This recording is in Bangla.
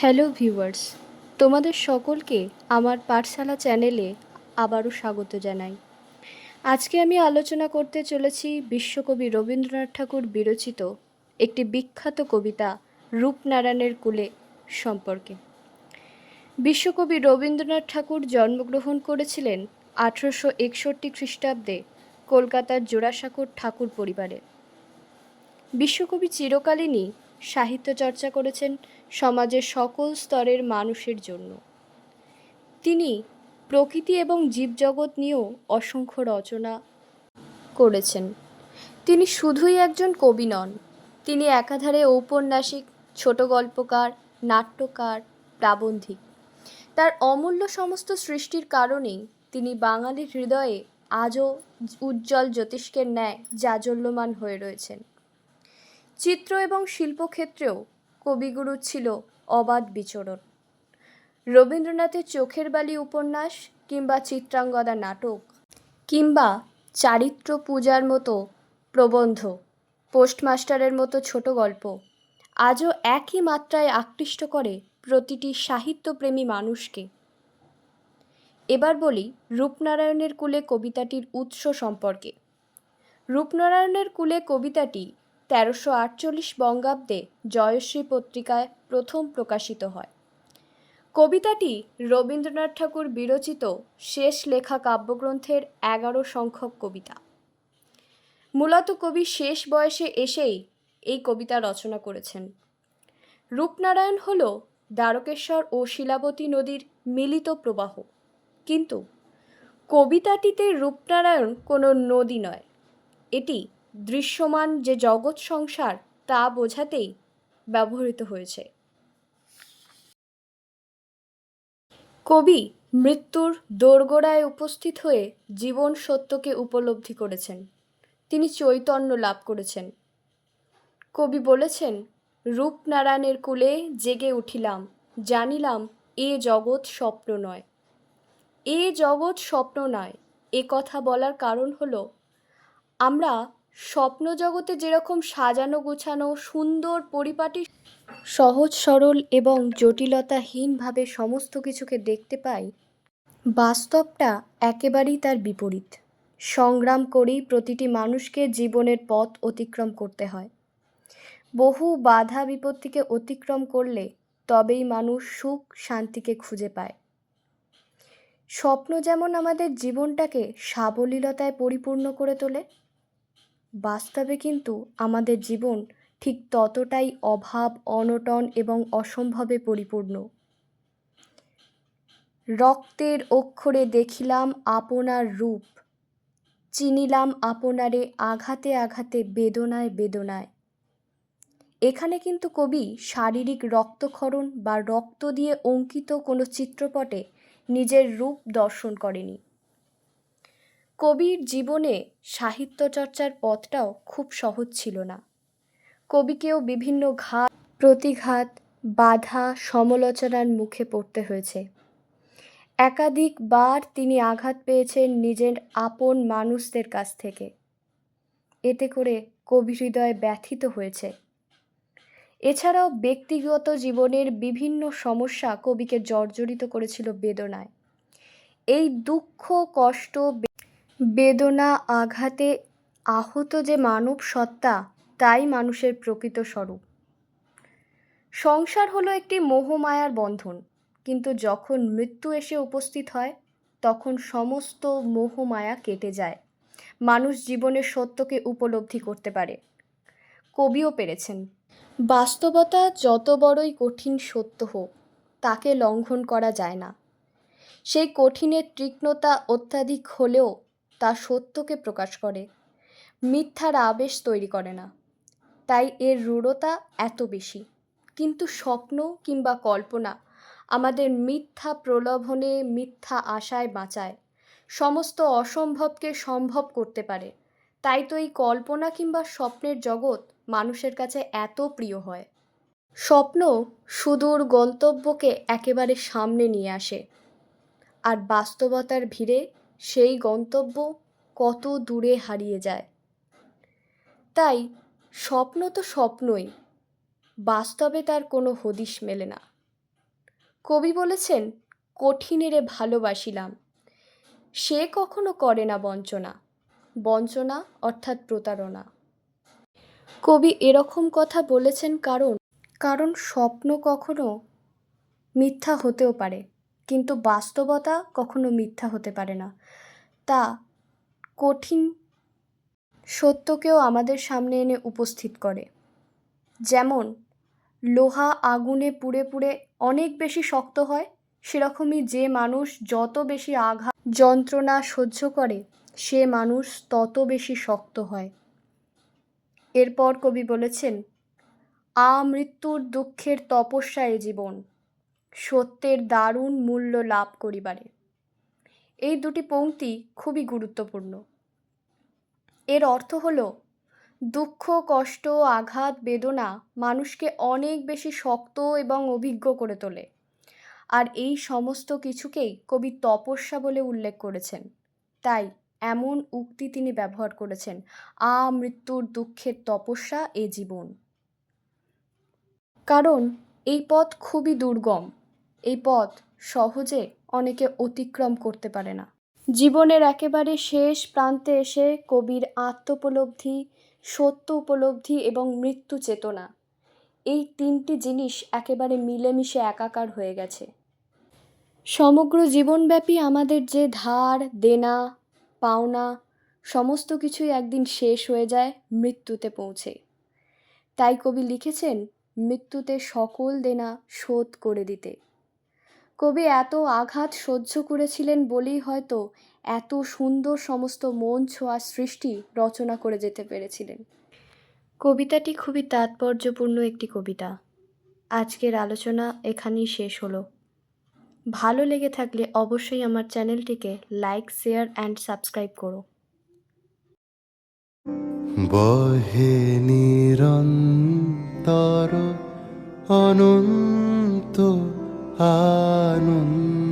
হ্যালো ভিউয়ার্স, তোমাদের সকলকে আমার পাঠশালা চ্যানেলে আবারও স্বাগত জানাই। আজকে আমি আলোচনা করতে চলেছি বিশ্বকবি রবীন্দ্রনাথ ঠাকুর বিরচিত একটি বিখ্যাত কবিতা রূপনারায়ণের কুলে সম্পর্কে। বিশ্বকবি রবীন্দ্রনাথ ঠাকুর জন্মগ্রহণ করেছিলেন আঠেরোশো একষট্টি খ্রিস্টাব্দে কলকাতার জোড়াসাঁকোর ঠাকুর পরিবারে। বিশ্বকবি চিরকালীনই সাহিত্য চর্চা করেছেন সমাজের সকল স্তরের মানুষের জন্য। তিনি প্রকৃতি এবং জীবজগৎ নিয়েও অসংখ্য রচনা করেছেন। তিনি শুধুই একজন কবি নন, তিনি একাধারে ঔপন্যাসিক, ছোট গল্পকার, নাট্যকার, প্রাবন্ধিক। তার অমূল্য সমস্ত সৃষ্টির কারণেই তিনি বাঙালির হৃদয়ে আজও উজ্জ্বল জ্যোতিষ্কের ন্যায় জাজল্যমান হয়ে রয়েছেন। চিত্র এবং শিল্পক্ষেত্রেও কবিগুরু ছিল অবাধ বিচরণ। রবীন্দ্রনাথের চোখের বালি উপন্যাস কিংবা চিত্রাঙ্গদা নাটক কিংবা চারিত্র পূজার মতো প্রবন্ধ, পোস্টমাস্টারের মতো ছোট গল্প আজও একই মাত্রায় আকৃষ্ট করে প্রতিটি সাহিত্যপ্রেমী মানুষকে। এবার বলি রূপনারায়ণের কুলে কবিতাটির উৎস সম্পর্কে। রূপনারায়ণের কুলে কবিতাটি তেরোশো আটচল্লিশ বঙ্গাব্দে জয়শ্রী পত্রিকায় প্রথম প্রকাশিত হয়। কবিতাটি রবীন্দ্রনাথ ঠাকুর বিরচিত শেষ লেখা কাব্যগ্রন্থের এগারো সংখ্যক কবিতা। মূলত কবি শেষ বয়সে এসেই এই কবিতা রচনা করেছেন। রূপনারায়ণ হল দ্বারকেশ্বর ও শিলাবতী নদীর মিলিত প্রবাহ। কিন্তু কবিতাটিতে রূপনারায়ণ কোনো নদী নয়। এটি দৃশ্যমান যে জগৎ সংসার, তা বোঝাতেই ব্যবহৃত হয়েছে। কবি মৃত্যুর দোরগোড়ায় উপস্থিত হয়ে জীবন সত্যকে উপলব্ধি করেছেন। তিনি চৈতন্য লাভ করেছেন। কবি বলেছেন, রূপনারায়ণের কুলে জেগে উঠিলাম, জানিলাম, এ জগৎ স্বপ্ন নয়। এ জগৎ স্বপ্ন নয়, এ কথা বলার কারণ হলো, আমরা স্বপ্ন জগতে যেরকম সাজানো গোছানো, সুন্দর পরিপাটি, সহজ, সরল এবং জটিলতাহীনভাবে সমস্ত কিছুকে দেখতে পাই, বাস্তবটা একেবারেই তার বিপরীত। সংগ্রাম করেই প্রতিটি মানুষকে জীবনের পথ অতিক্রম করতে হয়। বহু বাধা বিপত্তিকে অতিক্রম করলে তবেই মানুষ সুখ শান্তিকে খুঁজে পায়। স্বপ্ন যেমন আমাদের জীবনটাকে সাবলীলতায় পরিপূর্ণ করে তোলে বাস্তবে কিন্তু আমাদের জীবন ঠিক ততটাই অভাব, অনটন এবং অসম্ভবে পরিপূর্ণ। রক্তের অক্ষরে দেখিলাম আপনার রূপ, চিনিলাম আপনারে আঘাতে আঘাতে বেদনায় বেদনায়। এখানে কিন্তু কবি শারীরিক রক্তক্ষরণ বা রক্ত দিয়ে অঙ্কিত কোনো চিত্রপটে নিজের রূপ দর্শন করেনি। কবির জীবনে সাহিত্য চর্চার পথটাও খুব সহজ ছিল না। কবিকেও বিভিন্ন ঘাত, প্রতিঘাত, বাধা, সমালোচনার মুখে পড়তে হয়েছে। একাধিকবার তিনি আঘাত পেয়েছেন নিজের আপন মানুষদের কাছ থেকে। এতে করে কবি হৃদয় ব্যথিত হয়েছে। এছাড়াও ব্যক্তিগত জীবনের বিভিন্ন সমস্যা কবিকে জর্জরিত করেছিল বেদনায়। এই দুঃখ, কষ্ট বেদনা আঘাতে আহত যে মানব সত্তা, তাই মানুষের প্রকৃত স্বরূপ। সংসার হলো একটি মোহমায়ার বন্ধন, কিন্তু যখন মৃত্যু এসে উপস্থিত হয়, তখন সমস্ত মোহমায়া কেটে যায়। মানুষ জীবনের সত্যকে উপলব্ধি করতে পারে। কবিও পেরেছেন, বাস্তবতা যত বড়ই কঠিন সত্য হোক, তাকে লঙ্ঘন করা যায় না। সেই কঠিনের তীক্ষ্ণতা অত্যাধিক হলেও তা সত্যকে প্রকাশ করে। মিথ্যার আবেশ তৈরি করে না। তাই এর রূঢ়তা এত বেশি। কিন্তু স্বপ্ন কিংবা কল্পনা আমাদের মিথ্যা প্রলোভনে, মিথ্যা আশায় বাঁচায়। সমস্ত অসম্ভবকে সম্ভব করতে পারে। তাই তো এই কল্পনা কিংবা স্বপ্নের জগৎ মানুষের কাছে এত প্রিয় হয়। স্বপ্ন সুদূর গন্তব্যকে একেবারে সামনে নিয়ে আসে। আর বাস্তবতার ভিড়ে সেই গন্তব্য কত দূরে হারিয়ে যায়। তাই স্বপ্ন তো স্বপ্নই, বাস্তবে তার কোনো হদিশ মেলে না। কবি বলেছেন, কঠিনেরে ভালোবাসিলাম, সে কখনো করে না বঞ্চনা বঞ্চনা অর্থাৎ প্রতারণা। কবি এরকম কথা বলেছেন কারণ কারণ স্বপ্ন কখনো মিথ্যা হতেও পারে। কিন্তু বাস্তবতা কখনো মিথ্যা হতে পারে না। তা কঠিন সত্যকেও আমাদের সামনে এনে উপস্থিত করে। যেমন, লোহা আগুনে পুড়ে পুড়ে অনেক বেশি শক্ত হয়, সেরকমই যে মানুষ যত বেশি আঘাত, যন্ত্রণা সহ্য করে, সে মানুষ তত বেশি শক্ত হয়। এরপর কবি বলেছেন, আ মৃত্যুর দুঃখের তপস্যা এ জীবন। সত্যের দারুণ মূল্য লাভ করিবারে। এই দুটি পংক্তি খুবই গুরুত্বপূর্ণ। এর অর্থ হলো, দুঃখ, কষ্ট, আঘাত, বেদনা মানুষকে অনেক বেশি শক্ত এবং অভিজ্ঞ করে তোলে। আর এই সমস্ত কিছুকেই কবি তপস্যা বলে উল্লেখ করেছেন। তাই এমন উক্তি তিনি ব্যবহার করেছেন, আ মৃত্যুর দুঃখের তপস্যা এ জীবন। কারণ এই পথ খুবই দুর্গম। এই পথ সহজে অনেকে অতিক্রম করতে পারে না। জীবনের একেবারে শেষ প্রান্তে এসে কবির আত্মোপলব্ধি, সত্য উপলব্ধি এবং মৃত্যু চেতনা, এই তিনটি জিনিস একেবারে মিলেমিশে একাকার হয়ে গেছে। সমগ্র জীবনব্যাপী আমাদের যে ধার, দেনা, পাওনা, সমস্ত কিছুই একদিন শেষ হয়ে যায় মৃত্যুতে পৌঁছে। তাই কবি লিখেছেন, মৃত্যুতে সকল দেনা শোধ করে দিতে। কবি এত আঘাত সহ্য করেছিলেন বলেই হয়তো এত সুন্দর সমস্ত মন ছোঁয়া সৃষ্টি রচনা করে যেতে পেরেছিলেন। কবিতাটি খুবই তাৎপর্যপূর্ণ একটি কবিতা। আজকের আলোচনা এখানেই শেষ হলো। ভালো লেগে থাকলে অবশ্যই আমার চ্যানেলটিকে লাইক শেয়ার অ্যান্ড সাবস্ক্রাইব করো। বহে নিরন্তর অনন্ত ஆனும்.